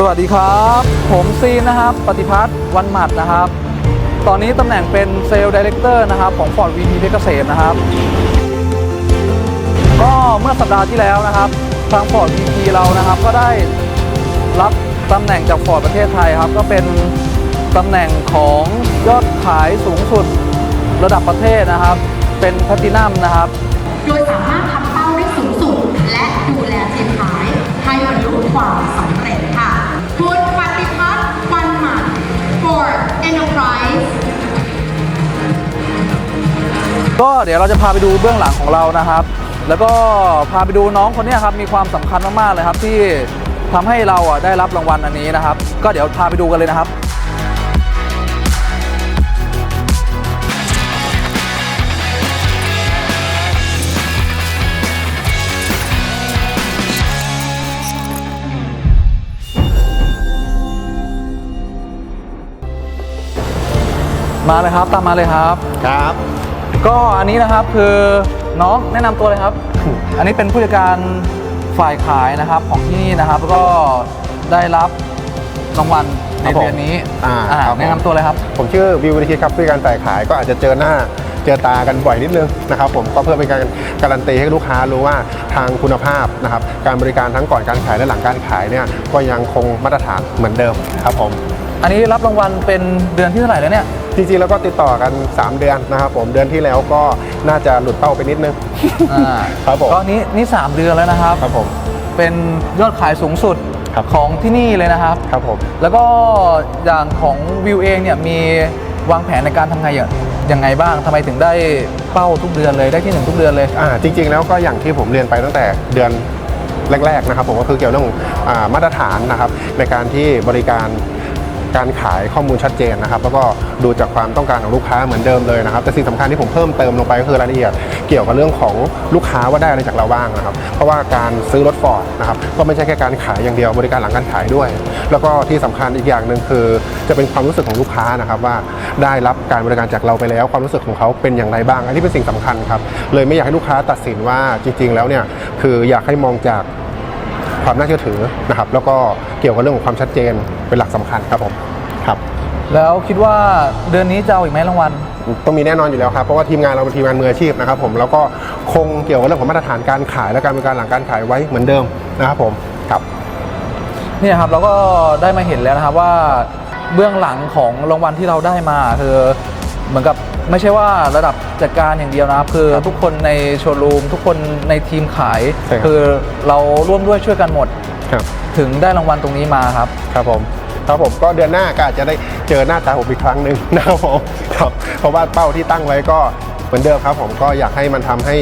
สวัสดีครับ ผมซีนนะครับ ปฏิพัฒน์วันหมัดนะครับ ตอนนี้ตำแหน่งเป็นเซลล์ดีเลกเตอร์นะครับ ของ Ford VP เพชรเกษมนะครับ ก็เมื่อสัปดาห์ที่แล้วนะครับ ทาง Ford VP เรานะครับ ก็ได้รับตำแหน่งจาก Ford ประเทศไทยครับ ก็เป็นตำแหน่งของยอดขายสูงสุดระดับประเทศนะครับ เป็นแพลตินัมนะครับ โดยสามารถทำ เดี๋ยวเราจะพาไปดูเบื้องหลังของเรานะครับ แล้วก็พาไปดูน้องคนนี้ครับมีความสำคัญมากๆเลยครับที่ทำให้เราอะได้รับรางวัลอันนี้นะครับ ก็เดี๋ยวพาไปดูกันเลยนะครับมาเลยครับ ตามมาเลยครับ ครับ ก็อันนี้นะครับคือน้องแนะนำตัวเลยครับ อันนี้เป็นผู้จัดการฝ่ายขายนะครับของที่นี่นะครับแล้วก็ได้รับรางวัลในครับผมเดือนนี้อ่าอ่าครับผม แนะนำตัวเลยครับ ผมชื่อวิววินิชิตครับผู้จัดการฝ่ายขายก็อาจจะเจอหน้าเจอตากันบ่อยนิดนึงนะครับผมก็เพื่อเป็นการการันตีให้ลูกค้ารู้ว่าทางคุณภาพนะครับการบริการทั้งก่อนการขายและหลังการขายเนี่ยก็ยังคงมาตรฐานเหมือนเดิมครับผมอันนี้รับรางวัลเป็นเดือนที่เท่าไหร่แล้วเนี่ย จริงๆแล้วก็ติดต่อกัน 3 เดือนนะครับผมเดือนที่แล้วก็น่าจะหลุดเป้าไปนิดนึง อ่าครับผมก็นี้นี่สามเดือนแล้วนะครับ ครับผม เป็นยอดขายสูงสุดครับ ของที่นี่เลยนะครับ ครับผม แล้วก็อย่างของวิวเองเนี่ยมีวางแผนในการทำไงอย่างยังไงบ้างทำไมถึงได้เป้าทุกเดือนเลยได้ที่หนึ่งทุกเดือนเลย อ่าจริงๆแล้วก็อย่างที่ผมเรียนไปตั้งแต่เดือนแรกๆนะครับผมก็คือเกี่ยวเรื่องอ่ามาตรฐานนะครับในการที่บริการ การขายข้อมูลชัดเจนนะครับ แล้วก็ดูจากความต้องการของลูกค้าเหมือนเดิมเลยนะครับแต่สิ่งสำคัญที่ผมเพิ่มเติมลงไปก็คือรายละเอียดเกี่ยวกับเรื่องของลูกค้าว่าได้อะไรจากเราบ้างนะครับ เพราะว่าการซื้อรถฟอร์ดนะครับก็ไม่ใช่แค่การขายอย่างเดียวบริการหลังการขายด้วย แล้วก็ที่สำคัญอีกอย่างหนึ่งคือ จะเป็นความรู้สึกของลูกค้านะครับว่าได้รับการบริการจากเราไปแล้ว ความรู้สึกของเขาเป็นอย่างไรบ้าง อันนี้เป็นสิ่งสำคัญครับเลยไม่อยากให้ลูกค้าตัดสินว่าจริง ๆ แล้วเนี่ยคืออยากให้มองจาก ความน่าเชื่อถือนะครับแล้วก็เกี่ยวกับเรื่องของความชัดเจนเป็นหลักสำคัญครับผมครับแล้วคิดว่าเดือนนี้จะเอาอีกไหมรางวัล ต้องมีแน่นอนอยู่แล้วครับเพราะว่าทีมงานเราเป็นทีมงานมืออาชีพนะครับผมแล้วก็คงเกี่ยวกับเรื่องของมาตรฐานการขายและการบริการหลังการขายไว้เหมือนเดิมนะครับผมครับ เนี่ยครับเราก็ได้มาเห็นแล้วนะครับว่าเบื้องหลังของรางวัลที่เราได้มาคือเหมือนกับ ไม่ใช่ว่าระดับจัดการอย่างเดียวนะครับ คือทุกคนในโชว์รูม ทุกคนในทีมขาย ใช่ครับ คือเราร่วมด้วยช่วยกันหมด ครับ ถึงได้รางวัลตรงนี้มาครับ ครับผมครับผมก็เดือนหน้าก็อาจจะได้เจอหน้าตาผมอีกครั้งหนึ่งนะครับผมครับเพราะว่าเป้าที่ตั้งไว้ก็เหมือนเดิมครับผมก็อยากให้มันทำให้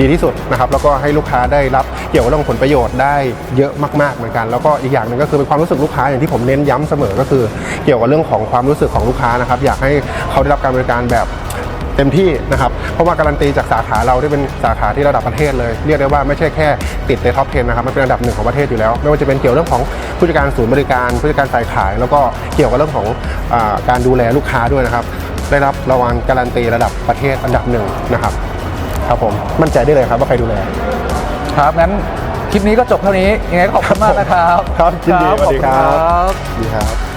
ดีที่สุดนะครับแล้วก็ให้ลูกค้าได้รับเกี่ยวกับเรื่องผลประโยชน์ได้เยอะมากๆเหมือนกัน แล้วก็อีกอย่างหนึ่งก็คือเป็นความรู้สึกลูกค้าอย่างที่ผมเน้นย้ำเสมอก็คือ เกี่ยวกับเรื่องของความรู้สึกของลูกค้านะครับอยากให้เขาได้รับการบริการแบบ เต็มที่นะครับ เพราะว่าการันตีจากสาขาเราได้เป็นสาขาที่ระดับประเทศเลย เรียกได้ว่าไม่ใช่แค่ติดในท็อป 10 นะครับ มันเป็นอันดับหนึ่งของประเทศอยู่แล้ว ไม่ว่าจะเป็นเกี่ยวเรื่องของผู้จัดการศูนย์บริการผู้จัดการฝ่ายขาย แล้วก็เกี่ยวกับเรื่องของอาการดูแลลูกค้าด้วยนะครับ ได้รับรางวัลการันตีระดับประเทศอันดับหนึ่งนะครับ ครับผมมั่นใจได้เลยครับว่าใครดูแล ครับงั้นคลิปนี้ก็จบเท่านี้ยังไงก็ขอบคุณมากนะครับ ครับยินดีสวัสดีครับขอบคุณครับดีครับ